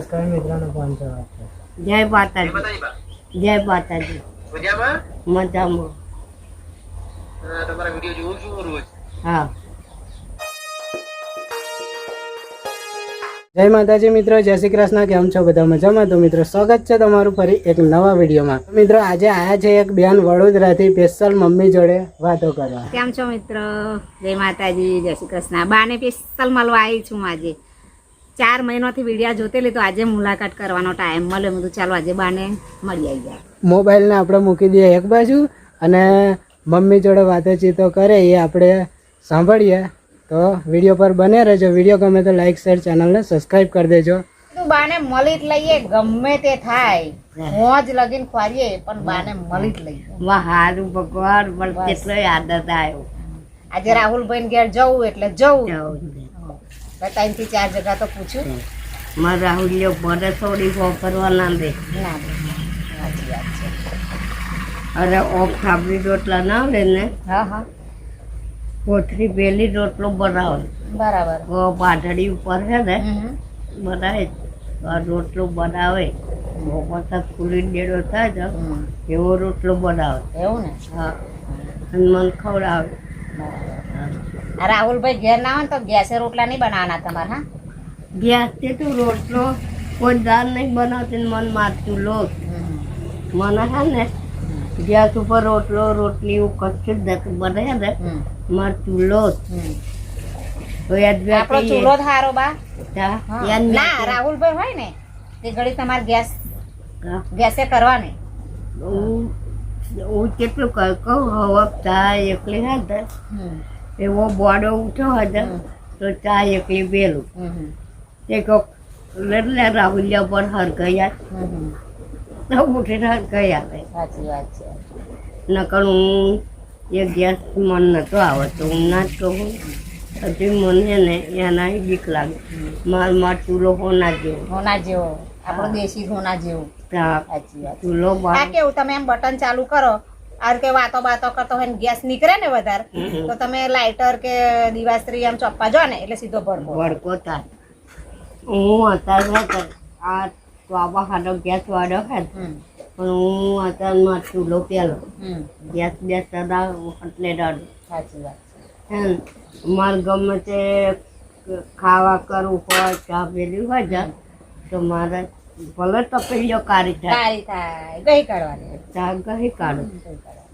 નમસ્કાર મિત્રોનો ફોન છે જય માતાજી જય માતાજી મજામાં મજામાં તમારા વીડિયો જોઉં છું રોજ હા જય માતાજી મિત્રો જય શ્રી કૃષ્ણ. કેમ છો બધા મજામાં? તો મિત્રો સ્વાગત છે તમારું ફરી એક નવા વિડીયોમાં. મિત્રો આજે આયા છે એક બેન વડોદરાથી સ્પેશિયલ મમ્મી જોડે વાતો કરવા. કેમ છો મિત્ર? જય માતાજી જય શ્રી કૃષ્ણ. બાને સ્પેશિયલ મળવા આવી છું આજે. ચાર મહિનાથી વિડીયા જોતેલી તો આજે મુલાકાત કરવાનો ટાઈમ મળ્યો. મેં ચાલો આજે બાને મળી આવી ગયા મોબાઈલને આપણે મૂકી દઈએ એક બાજુ અને મમ્મી જોડે વાતચીતો કરે એ આપણે સાંભળીએ. તો વીડિયો પર બને રહેજો. વીડિયો ગમે તો લાઈક શેર ચેનલને સબસ્ક્રાઈબ કરી દેજો. તું બાને મળી જ લઈએ ગમે તે થાય. મોજ લગીન ખવારીએ પણ બાને મળી જ લઈએ. વાહ હારું ભગવાન પણ કેટલો આદત આવ્યો. આજે રાહુલભાઈ ઘેર જવું એટલે જવું. ત્રણથી ચાર જગા તો પૂછ્યું મારે રાહુલ્યો મને થોડી વાપરવા ના દે. ના સાચી વાત છે. અરે ઓફ થાબડી રોટલા ના આવે ને? હા હા. કોથરી પેલી રોટલો બનાવે. બરાબર. પાટડી ઉપર છે ને. બનાવે. રોટલો બનાવે. બપોર ફૂલી ડેડો થાય એવો રોટલો બનાવે. એવું ને? હા. અને મને ખવડાવે. રાહુલભાઈ ઘેર ના હોય તો ગેસે રોટલા નહીં બનાવવાના તમારે હા? ગેસ છે તું રોટલો. કોઈ દાળ નહીં બનાવતી મન મારતું લોટ મને હા ને ગેસ ઉપર રોટલો રોટલી એવું કશું જ બને હે ને. માર ચૂલો આપણો ચૂલો જ હારો બા. ના રાહુલભાઈ હોય ને તે ઘડી તમારે ગેસ ગેસે કરવાની. હું હું કેટલું કહું કહું? હવા ચા એકલી હતા એવો બોડો ઉઠ્યો હતો તો ચા એકલી બેલું તે કહો એટલે રાહુલિયા પર ગયા તો ઉઠીને હરગયા આવે સાચી વાત છે. નકર હું એ ગેસ મન નહોતો આવતો હું ના જ કહું. હજી મને ને એના બીક લાગે. માર માર ચૂલો હોના જેવો. હોના જેવો. આપણો દેશી હોના જેવો. ચૂલો આ કેવું તમે એમ બટન ચાલુ કરો? આ કે વાતો બાતો કરતો હોય ને ગેસ નીકળે ને વધારે તો તમે લાઇટર કે દિવાસ્ત્રી એમ ચોપ્પા જો ને એટલે સીધો ભડકો. વડકો થાય હું અત્યારે આ તો આવા ગેસ વાળો છે પણ હું અત્યારમાં ચૂલો પેલો. હમ. ગેસ બેસ સદા એટલે ડર. સાચી વાત. મારે ગમે તે ખાવા કરવું હોય ચા પેલી હોય તો મારે ભલે તપેલીઓ કાઢી થાય. કાળી થાય. ગઈ કાઢવાની. ચા ગઈ કાઢું.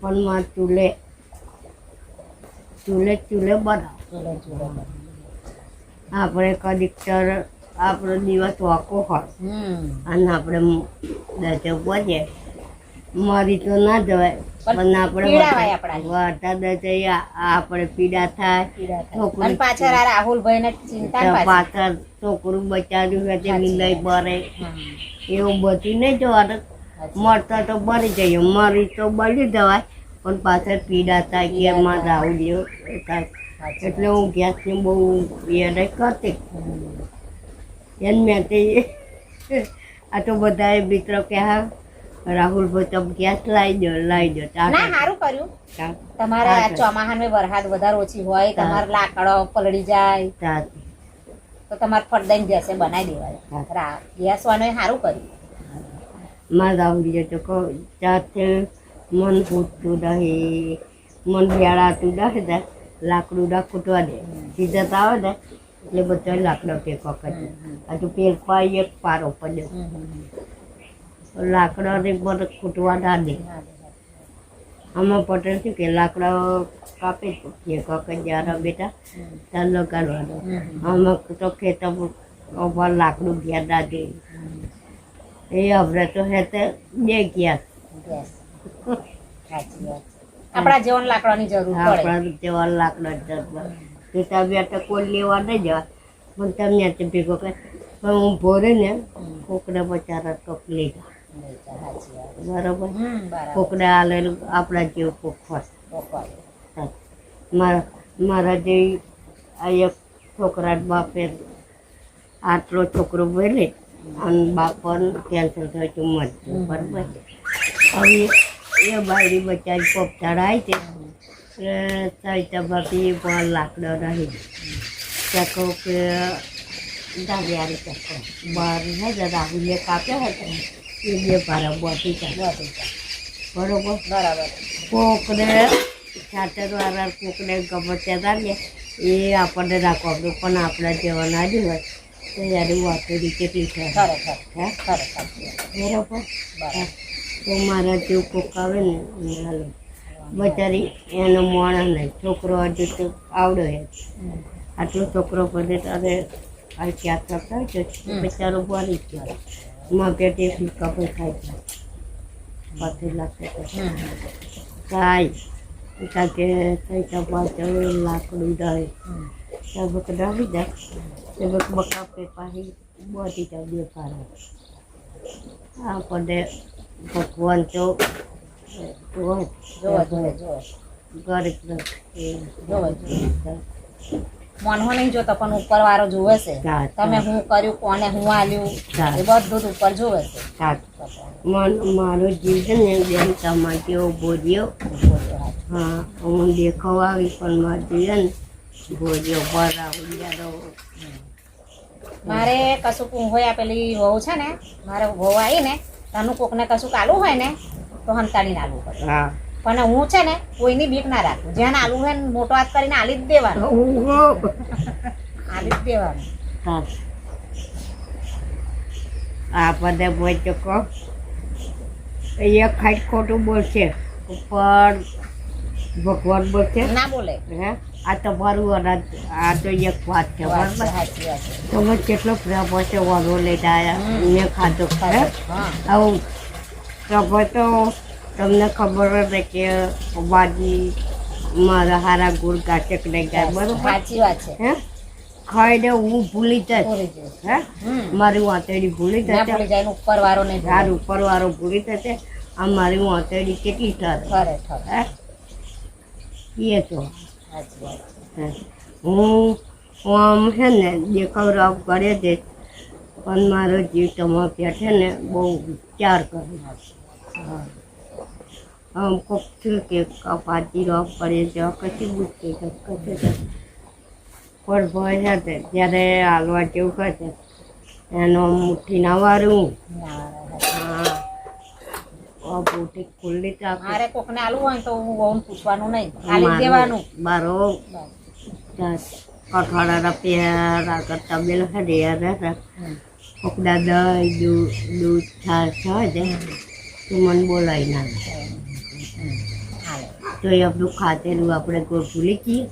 પણ માં ચૂલે ચૂલે ચૂલે બનાવ. ચૂલે ચૂલો આપણે કદી ચર આપણો દિવસ વાકો હોય. અને આપણે દસે પહોંચે મરી તો ના જવાય પણ પણ આપણે આપણાથી. વાતા આપણે પીડા થાય. છોકરું પાછળ આ રાહુલભાઈ ને ચિંતા પાછળ છોકરું બચાવ્યું હોય તે વિલય બરે. એવું બધું નહીં જોવાનું. મળતા તો બળી જઈએ મરી તો બળી જવાય પણ પાછળ પીડા થાય કે એમાં રાહુલ જેવું થાય. એટલે હું ગેસની બહુ એને કરતી. એમ મેં તે આ તો બધાએ મિત્રો કે હા રાહુલભાઈ તમે ગેસ લાવી દો લાવી દો ના સારું કર્યું. તમારે આ ચોમાહામાં વરસાદ વધારે ઓછી હોય તમારે લાકડો પલળી જાય. તો તમારે ફરદાઈને ગેસે બનાવી દેવાય. ગેસ વાળો સારું કર્યું. માં રાહુલ તો કહો જાતે મન પૂછતું રહે. મન બેળાતું રહે ને લાકડું ના ખૂટવા દે. સીધા આવે ને એટલે બધા લાકડો ટેકો કરે હજુ તો પેલ પાઈ એક પારો પડ્યો. હમ, હમ, હમ. ને મને ખૂટવા ના દે. આમાં પટેલ શું કે લાકડા કાપી શકીએ કાકે જ્યારે બેટા લગાડવાનો. હમ. આમાં તો ખેતર લાકડું ગયા ના દે. એ હવે તો હે તે બે ગયા. આપણા જેવણ લાકડાની જરૂર આપણા જેવા લાકડા જતા ખેતર બેટા કોઈ લેવા નહીં જવા. પણ તમને ભેગો કરે પણ હું ભોરે ને કોકડા બચારા કોક લઈ વાત બરોબર. બરાબર. કોકડા આલેલું આપણા જેવું કોક ફસ. મારા મારા જેવી આ એક છોકરા બાપે આટલો છોકરો ભલે અને બાપર કેન્સર થયું હતું મરતું બરાબર. હવે એ બાયરી બચારી કોપ આવી છે સાહિત્ય બાપી પણ લાકડો રહી ચકો કે આ રીતે. બાર હે ને રાહુલે કાપ્યો હતો. એ બે ભારા બોટી જાય બરોબર? બરાબર. કોકને ચાતર વાળા કોકને ગમે ત્યાં એ આપણને રાખવા દો પણ આપણા જેવા ના જ હોય. તો યાર વાતોડી કેટલી થાય બરોબર? તો મારા જેવું કોક આવે ને એને હાલો. બચારી એનો મોણા નહીં છોકરો હજુ તો આવડે આટલો છોકરો બધે તારે આ ક્યાં કરતા હોય તો બચારો બોલી ગયો પેટે ફીકા પણ ખાઈ જાય પછી લાગશે તો કાંઈ કારણ કે કઈ પાછળ લાકડું ડાય ત્યાં બક ડાળી જાય તે બક બકાપે પાછી બધી જાય બે પારા આપણને ભગવાન તો હોય જોવો જોવો જોવો ગરીબ જોવો નહીં જોતો પણ ઉપર વાળો જોવે છે તમે હું કર્યું કોને હું આલ્યું. એ બધું ઉપર જોવે છે. મારો જીવ છે ને બેન તમારે કેવો બોલ્યો હા હું દેખાવ આવી પણ મારે જીવે ને બોલ્યો બરાબર મારે કશું કું હોય પેલી વહુ છે ને મારે વહુ આવી ને તનું કોકને કશું કાલું હોય ને તો હંતાડીને આલવું પડે. હા. પણ હું છે ને કોઈની બીક ના રાખું. જેને આલુ હોય ને મોટો હાથ કરીને આલી જ દેવાનું. આલી જ દેવાનું. આ બધા બોલતો કહો. એ ખાઈ ખોટું બોલશે. ઉપર ભગવાન બોલશે. ના બોલે. હે? આ તમારું અનાજ આ તો એક વાત છે બરાબર? છે. તમે કેટલો પ્રેમ હશે વારો લઈને આવ્યા મેં ખાધો ખરે આવું. તમે તો તમને ખબર હોય કે બાજી મારા હારા ગુડ ગાચક લઈ ગયા બરોબર? સાચી વાત છે. હે? ખાઈને હું ભૂલી જઈશ. હે. મારી વાતેડી ભૂલી ના જશે. ભૂલી જાય ને ઉપર વાળો ને ધાર ઉપર વાળો ભૂલી જશે. આ મારી વાતેડી કેટલી ખરેખર હે? એ તો. હું. હું આમ છે ને દેખાવ રાવ કરે છે પણ મારો જીવ તમારા છે ને બહુ વિચાર કરે. હા. કોક થયું કે કપાતી રાવ પડે છે કશી છે કશે છે પણ ભય છે તે જ્યારે હાલવા જેવું કહે છે એનો મુઠ્ઠી ના વારું. બુટી ખુલ્લી ચાક મારે કોકને આલું હોય તો હું વહુને પૂછવાનું નહીં. જ દેવાનું. બારો કઠવાડા રૂપિયા કરતા બેલ હરિયા રહેતા. કોકડા દહીં દૂધ દૂધ છાશ હોય છે તો મને બોલાવી ના હાલે. તો એ આપણું ખાતેલું આપણે કોઈ ભૂલી જઈએ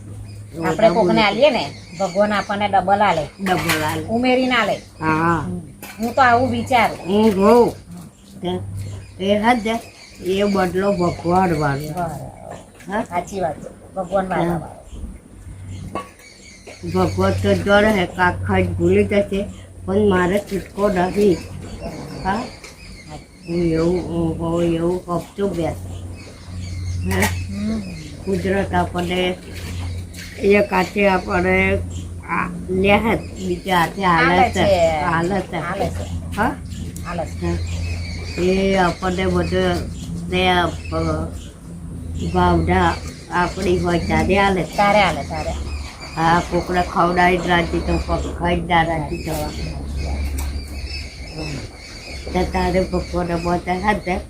આપણે કોકને આલીએ ને ભગવાન આપણને ડબલ આલે. ડબલ આલે. ઉમેરી ના લે હા હું તો આવું વિચારું. હું જોઉં. એ હદ એ બદલો ભગવાન વાળો. હા? સાચી વાત છે. ભગવાન વાળા. ભગવત તો ડર હે કાખા જ ભૂલી જશે પણ મારે છૂટકો નથી હા? હું. એવું હું એવું કપચું બેસ. કુદરત આપણને એક હાથે આપણે આ લે બીજા હાથે છે. છે. હાલે છે. હા? એ આપણને બધું ભાવના આપણી હોય ત્યારે હાલે. તારે હાલે તારે હા કોકડા ખવડાવી જ રાજી તો ખાઈ જ ના રાજી જવા તો તારે ભગવાને બધા હતા.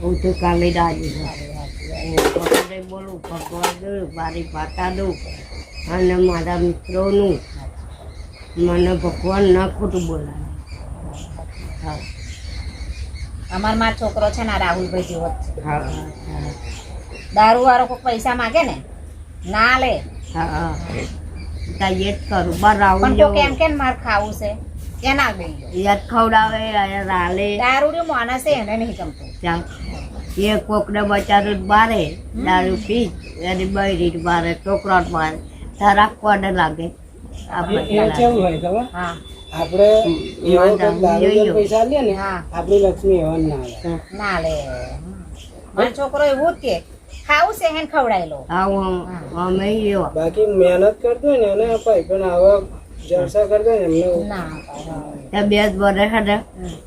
હું તો કાલે ભગવાને બોલું ભગવાનનું મારી માતાનું અને મારા મિત્રોનું. મને ભગવાન ના ખોટું બોલાવે અમારા મારો છોકરો છે ને રાહુલભાઈ જેવો દારૂ વાળો કોઈ પૈસા માગે ને ના લે. એ કરું. બાર રાહુલ પણ કેમ કેમ માર ખાવું છે? એના ના લો યાદ ખવડાવે રાલે દારૂ માણસે એને નહીં ગમતું. એ કોકને બચારું બારે દારૂ પી અને બૈરી બારે છોકરા મારે. તારા કોને લાગે. આપણે હા. પૈસા લે ને હા. આપણી લક્ષ્મી એવા ના ના લે. મારો છોકરો એવું જ કે ખાવું છે હેન ખવડાવી લો આવું અમે બાકી મહેનત કરતો હોય ને એને અપાય. પણ આવા છે ને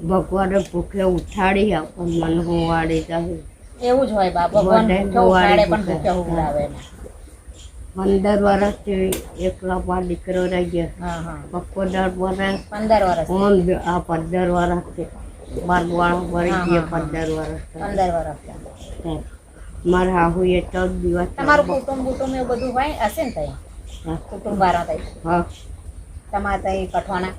ભગવાને ભૂખે ઉઠાડી મન એવું જ હોય ભગવાન પણ પંદર વર્ષથી એકલા બાર દીકરો રહી ગયા. હા હા. વર્ષ. પંદર વર્ષ. આ પંદર વર્ષથી બાર વાળો ગયો. પંદર વર્ષ. પંદર વર્ષ મારા હાહુએ ચૌદ દિવસ તમારું કુટુંબ કુટુંબ એવું બધું હોય? હશે ને ત્યાં કુટુંબ વાળા હા. તમારે એ કઠવાના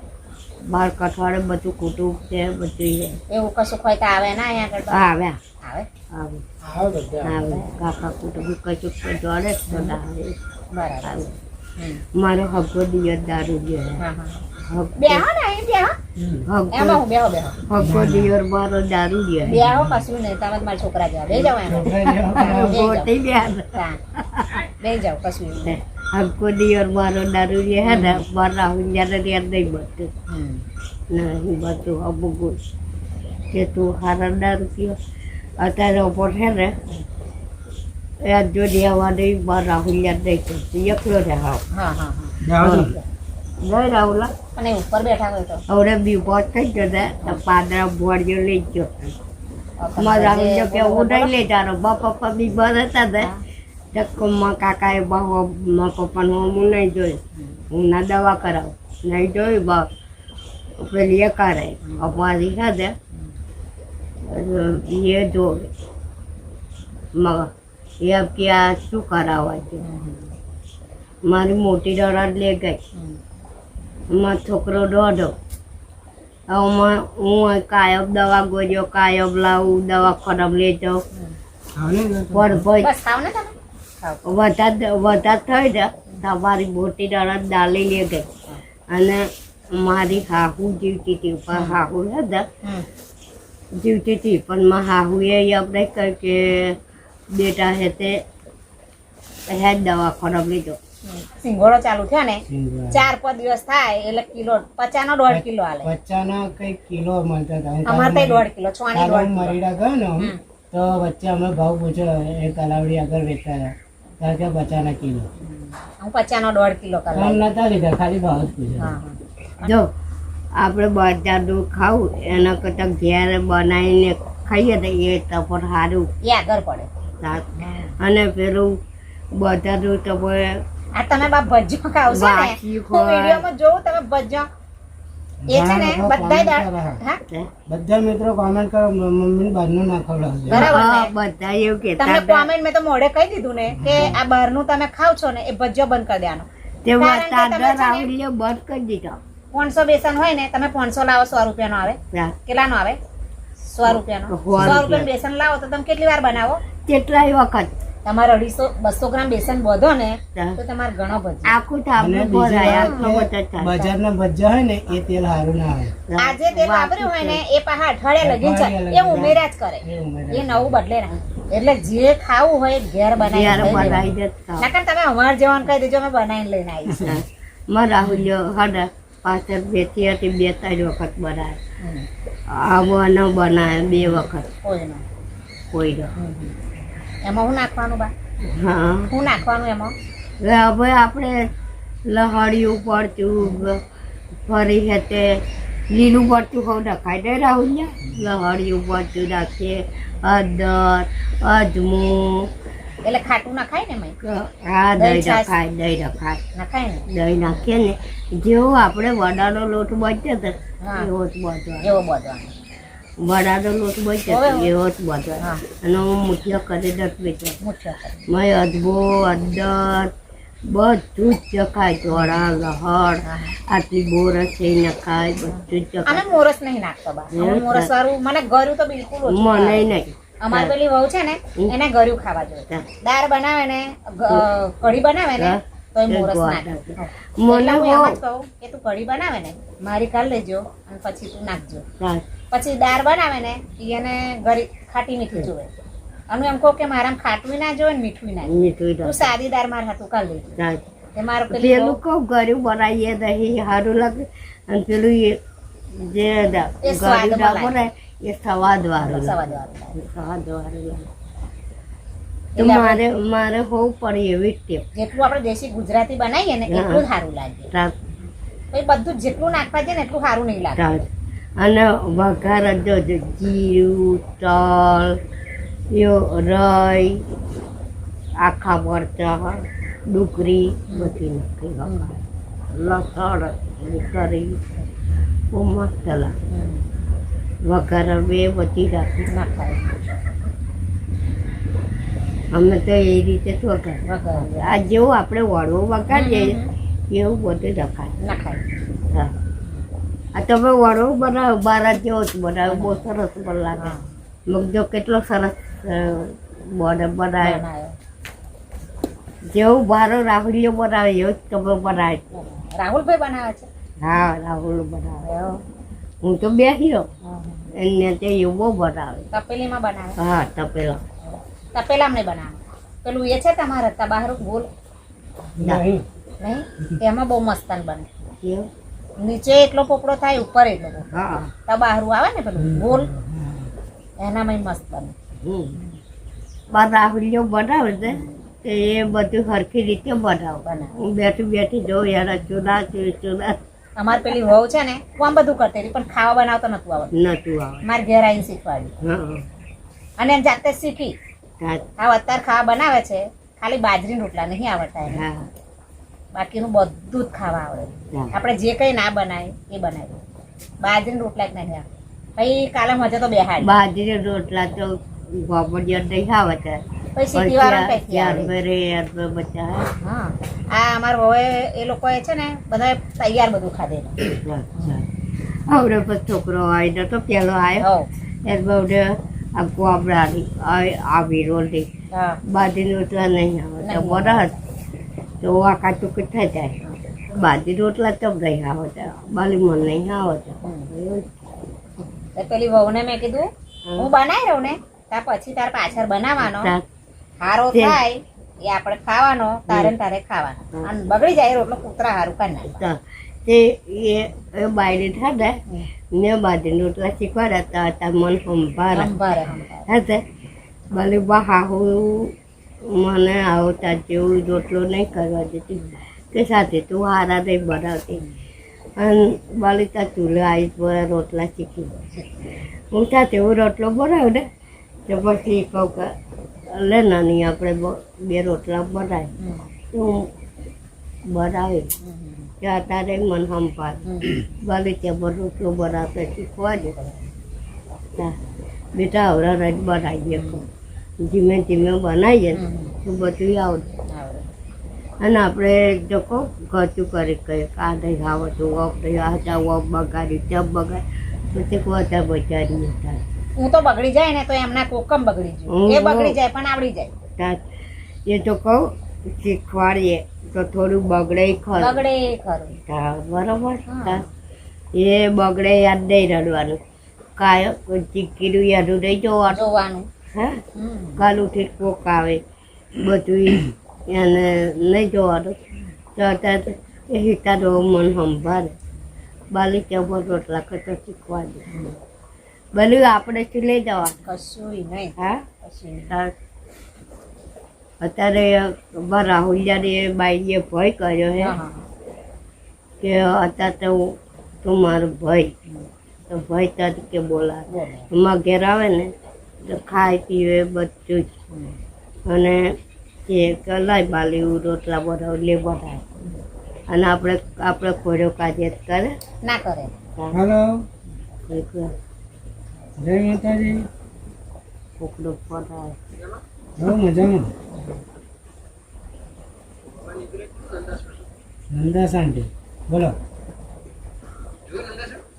બાર કઠવાડે બધું કુટુંબ છે બધું છે. એવું કશું હોય તો આવે ના અહીંયા આગળ આવે. આવે? આવો. બધા આવે. કાકા કુટુંબ કશું જોડે આવે. બરાબર. મારો હગો દિયર દારૂ અહીં હગો હું બેહો બેહો. હગો દિયર મારો દારૂ ગયો બેહો કશું નહીં તમે મારા છોકરા જેવા. બે જાઓ બે જાઓ. કશું નહીં. હગો દિયર મારો દારૂ જે હે ને મારા રાહુલ જ્યારે ત્યાં નહીં બધું હમ. નહીં બધું અમુક કે તું હારા દારૂ પીઓ અત્યારે ઉપર છે ને એ જો દેવા નહીં મારા રાહુલ યાદ નહીં કરતું એકલો રહે હાવ હા હા. હા. જાઓ રાહુલા અને ઉપર બેઠા હોય તો? હવે બીપોટ થઈ ગયો ને તો પાદરા ભોળિયો લઈ ગયો. મારા રાહુલ કે હું નહીં લઈ જાનો બા પપ્પા બીમાર હતા ને મારા કાકાએ બહુ મારા પપ્પાનું હું નહીં જોયું. હું ના દવા કરાવું. નહીં જોયું બા પેલી એ કરે અમારી સાથે એ જોવે. મગ એ કે આ શું કરાવવા છે? મારી મોટી દોડ લે ગઈ. મારો છોકરો દોઢો. હવે હું કાયબ દવા ગોળ્યો કાયબ લાવું દવા ખરાબ લઈ જાઉં પણ ભાઈ ને વધારે વધારે થઈ ને તમારી મોટી નણંદ ડાલી લે ગઈ. અને મારી હાહુ જીવતી હતી પણ હાહુ હે ને જીવતી હતી પણ મારા હાહુએ એમને કહ્યું કે બેટા હે તે હે દવાખાનો લીધો સિંગોડો ચાલુ થયો ને ચાર પાંચ દિવસ થાય એટલે કિલો પચાનો દોઢ કિલો હાલે વચ્ચાના કઈ કિલો મળતા હતા. અમારે તઈ દોઢ કિલો છ દોઢ મરીડા ગયો ને તો વચ્ચે અમે ભાવ પૂછ્યો એ તલાવડી આગળ વેચતા હતા. ત્યારે કે પચાના કિલો? હું પચાનો દોઢ કિલો કલાક નતા લીધા ખાલી ભાવ જ પૂછ્યો. હા હા. જો આપણે બજારનું ખાવું એના કરતાં ઘેર બનાવીને ખાઈએ તો એ તો સારું. એ આગળ પડે. અને પેલું બજારનું તમે આ તમે બા ભજ્જો ખાવ છો ને હું. વિડીયોમાં જોઉં તમે ભજીયો એ છે ને બધા comment કરે. હા? બધા મિત્રો કોમેન્ટ કરો મમ્મી બહારનું ના ખવડાવજો. બરાબર બધા એવું કહેતા તમને કોમેન્ટ મેં તો મોઢે કહી દીધું ને કે આ બહારનું તમે ખાવ છો ને એ ભજીયો બંધ કરી દેવાનો. તે બંધ કરી દીધો. પાંચસો બેસન હોય ને તમે પાંચસો લાવો સો રૂપિયાનો આવે. કેટલાનો આવે? સો રૂપિયાનો. સો સો રૂપિયાનું બેસન લાવો તો તમે કેટલી વાર બનાવો? કેટલાય વખત. તમારે અઢીસો બસો ગ્રામ બેસન બધો ને તો તમારે ઘણો ભજી આખું. બજારના ભજીયા હોય ને એ તેલ સારું ના આવે. આજે તે વાપર્યું હોય ને એ પાછા અઠવાડિયા લગી છે. એ ઉમેર્યા જ કરે. એ નવું બદલે ના. એટલે જે ખાવું હોય ઘેર બનાવી. નકર તમે અમાર જવાનું કહી દેજો અમે બનાવીને લઈને આવીશું. હા. રાહુલ રાહુલ્યો હડે પાછળ બેથી હતી બે ત્રણ વખત બનાવે. ન બનાવે બે વખત. કોઈ કોઈનો એમાં હું નાખવાનું બા? હા. હું નાખવાનું એમાં? હવે આપણે લહડિયું પડતું ફરી હેતે લીલું પડતું હોવ નખાઈ દે ને લહડિયું પડતું નાખીએ અદર અજમો એટલે ખાટું નખાય ને હા દહીં નખાય દહીં નખાય. નખાય ને? દહીં નાખીએ ને જેવો આપણે વડાનો લોટ બચે તો. એવો જ બધો એવો બધવાનો. વડાનો લોટ બચે હવે ને એવો જ બધો અને હું મુઠ્ઠીઓ કરી દત બેચો મેં અજમો અંદર બધું જ ચખાય ચોળા હા. આટલી બોરસ એ નખાય બધું જ ચખાય. મોરસ નહીં નાખતો બા. મોરસ. વાળું મને ગળ્યું તો બિલકુલ મને નહીં. અમારી પેલી વહુ છે ને એને ગળ્યું ખાવા જોઈએ. દાળ બનાવે ને કઢી બનાવે ને મારી કાઢ લેજો અને પછી તું નાખજો. પછી દાળ બનાવે ને એને ગરી ખાટી મીઠી જોવે. અને એમ કહું કે મારામાં ખાટું ના જોવે ને મીઠું ના મીઠું તું સાદી દાળ મારા હાથું કાઢ લેજો. મારું પેલી કહું ગળ્યું બનાવીએ દહીં સારું લાગે. અને પેલું જે એ ગળ્યું સ્વાદ વાળું સવાદ. વાળું. સ્વાદ વાળું મારે મારે હોવું પડે એવી ટેપ જેટલું આપણે દેશી ગુજરાતી બનાવીએ ને એટલું સારું લાગે. પછી બધું જેટલું નાખવા છે ને એટલું સારું નહીં લાગે. અને વઘાર જો જીરું તલ યો રઈ આખા મરચા ડુકરી બધી નાખી વઘાર. લસણ કરી બહુ મસ્ત લાગે વઘાર બે બધી રાખી. નખાય અમે તો એ રીતે વઘાર આ જેવું આપણે વડવો વગાડીએ એવું બધું રખાય. નખાય હા. આ તમે વડો બનાવો બારા જેવો જ બનાવો બહુ સરસ પણ લાગે. મગજો કેટલો સરસ બોર્ડર બનાવે બનાવ્યો. જેવું બારો રાહુલીઓ બનાવે એવું જ તમે બનાવે રાહુલભાઈ બનાવે છે? હા રાહુલ બનાવે. હું તો બેસી. એમને તે એવું બહુ બનાવે. તપેલીમાં બનાવે? હા તપેલા. તપેલામાં અમને બનાવે. પેલું એ છે તમારે બહાર ગોલ નહીં. નહીં? એમાં બહુ મસ્તન બને. એવું? નીચે એટલો પોપડો થાય ઉપર એટલો પોપડો. હા. તબાહરું આવે ને પેલું? ગોલ એનામાં મસ્ત બને. બરાબર બાર બનાવે છે તે એ બધું સરખી રીતે બનાવ. બનાવ. હું બેઠી બેઠી જોઉં યાર ચૂલા છે ચૂલા. અમાર પેલી વહુ છે ને હું આમ બધું કરતી પણ ખાવા બનાવતો નતું આવડતું. નતું આવે મારે ઘેર આવીને શીખવાડ્યું. અને જાતે શીખી. હા. આ અત્યારે ખાવા બનાવે છે. ખાલી બાજરી રોટલા નહીં આવડતા એને. હા. બાકીનું બધું જ ખાવા આવડે. આપણે જે કંઈ ના બનાય એ બનાવી બાજરી રોટલા જ નહીં પછી કાલે મજા તો બેહાડ. બાજરી રોટલા તો ગોબડિયા નહીં છે પછી સીટી વાળા કઈથી આવડે યાર યાર બધા હા. આ અમારા વહુએ એ લોકોએ છે ને બધા તૈયાર બધું ખાધેલું. આવડે છોકરો આવ્યો તો પેલો આવ્યો હવ. બહુ આ ગોબડાની આવી રોટી હા. બાજરી રોટલા નહીં આવે તો નહીં. બરાબર. તો આખા ટુકડી થઈ જાય. બાજરી રોટલા તો નહીં આવે છે બાલી મન નહીં આવે છે તો પેલી વહુને મેં કીધું હું. બનાવી રહું ને? ત્યાર પછી તાર પાછળ બનાવવાનો. હારો થાય એ આપણે ખાવાનો તારે તારે ખાવાનો. અને બગડી જાય રોટલો કૂતરા હારું કરી નાખે. તો તે એ એ બાયરી થાય મેં બાજરી રોટલા શીખવાડ્યા હતા મન સંભાળે. હતા ભલે બા હાહુ મને આવતા જેવું રોટલો નહીં કરવા દેતી. કે સાથે તું હારા નહીં બનાવતી. અને બાલી ત્યાં ચૂલે આવી પર રોટલા શીખી હું સાથે હું રોટલો બનાવ્યો ને તો પછી કહું કે લે નાની આપણે બ- રોટલા બનાવી. હું બનાવી કે અત્યારે મન સંભાળ. ભલે ત્યાં બધું શું બનાવતા શીખવા દે. બેટા હવે રજ બનાવીએ ધીમે ધીમે બનાવીએ તો બધું આવડે. અને આપણે જો કહો ઘરતું કરી કહીએ કે આ ખાવ છું વપ નહીં આ ચા વપ બગાડી ચપ બગાડી તો તે કોતા બચારી થાય હું તો બગડી જાય ને તો એમના કોકમ બગડી જાય. એ બગડી જાય પણ આવડી જાય. એ તો કહું શીખવાડીએ તો થોડું બગડે ખરું. બગડે ખરું. હા, બરોબર. એ બગડે યાદ નહીં રડવાનું. કાય ચીકીનું યાદું નહીં જોવાનું. જોવાનું. હા? કાલ ઉઠી કોક આવે બધું એને નહીં જોવાનું. તો અત્યારે એ હિતાનો મન સંભાળે. બાલી ચબર રોટલા કરતા શીખવા દે ભલે આપણે શું લઈ જવાનું? કશું નહીં. હા. હા. અત્યારે અમારા રાહુલિયાને એ બાઈએ ભય કર્યો હે. કે અત્યારે તો તું મારો ભાઈ તો ભાઈ તરીકે બોલાવે. બોલે. એમાં ઘેર આવે ને તો ખાય પીવે બધું જ. અને એ કલાય બાલી રોટલા બનાવ લે બનાવે. અને આપણે આપણે ખોડ્યો કાજે કરે. ના કરે. હાલો. જય માતાજી. કોકડો બનાવે બહુ મજામાં. બોલો.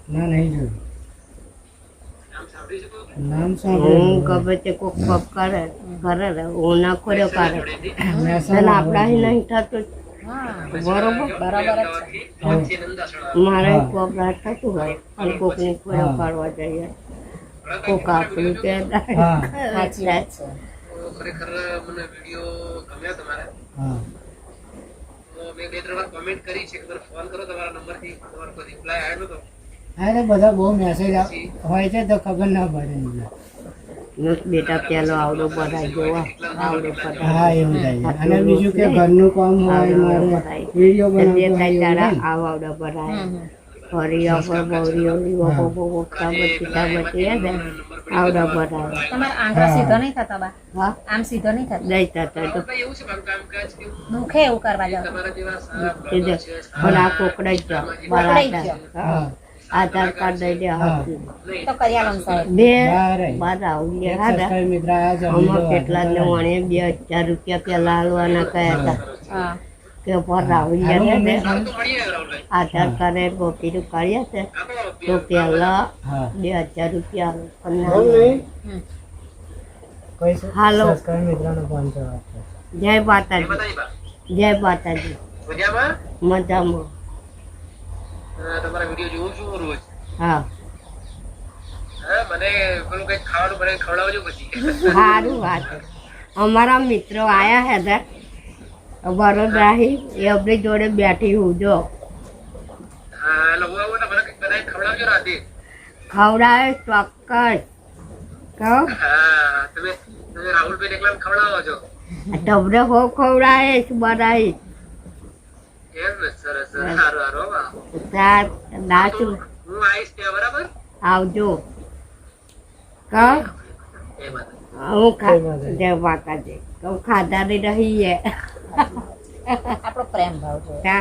ના નહીં જોયું. નામ હું કોક કરે કરે ના અને આપણા નહીં થતું. હા બરોબર બરાબર છે. મારે. કોક રાત થતું હોય અને કોક ને હા. કાઢવા જઈએ. કોક આપણું કે સાચી વાત છે ખરેખર મને વીડિયો ગમ્યો તમારે. હા. તો મેં બે ત્રણ વાર કોમેન્ટ કરી છે કે તમે ફોન કરો તમારા નંબરથી. તમારો કોઈ રિપ્લાય આવ્યો નતો. હા તો બધા બહુ મેસેજ હોય છે તો ખબર ના પડે બેટા પેલો આવડો બનાવી દેવો આવડો પડાય હા એવું થાય અને બીજું કે ઘરનું કામ હોય મારું વીડિયો બનાવતો હોય આવડો હમ. ફરી અપર બવરી ઓલી વગો વગો કાબતી હે ને? આવડા બરાબર તમારે આંગળા સીધો નહીં થતા બા? હા? આમ સીધો નહીં થતા? નહીં થતા તો. એવું છે મારું કામકાજ કેવું દુખે એવું કરવા જાવ જેવા. પણ આ કોકડાઈ જ જાઓ. મારા હા. આધાર કાર્ડ દઈ દે. તો કર્યા સાહેબ. બે બારે. બાર આવું એક હાડા આમાં કેટલા ને વણે બે હજાર રૂપિયા પેલા હાલવાના કયા હતા. હા રાહુલભાઈ આધાર કાર્ડ કોપીનું કાઢ્યા છે. તો પેલા બે હજાર રૂપિયા. હાલો. જય માતાજી. જય માતાજી. મજામાં? મજામાં. હા, તમારા વીડિયો જોઉં છું રોજ. હા. હા મને પેલું કંઈક ખાવાનું બનાવીને ખવડાવજો પછી. સારું વાત અમારા મિત્રો આયા હતા રાહી એ આપણી જોડે બેઠી હું જો. ને ખવડાવે ચોક્કસ. કહો. હા તમે તમે રાહુલભાઈ એકલા ખવડાવો છો. તમને હો ખવડાવે બનાવી એમ ને સરસ સરસ. સારું સારું હો બા. ત્યાં નાચું. હું આવીશ ત્યાં બરાબર? આવજો. કહો. હું ખાધા નહીં રહીએ. આપણો પ્રેમ ભાવ જોઈએ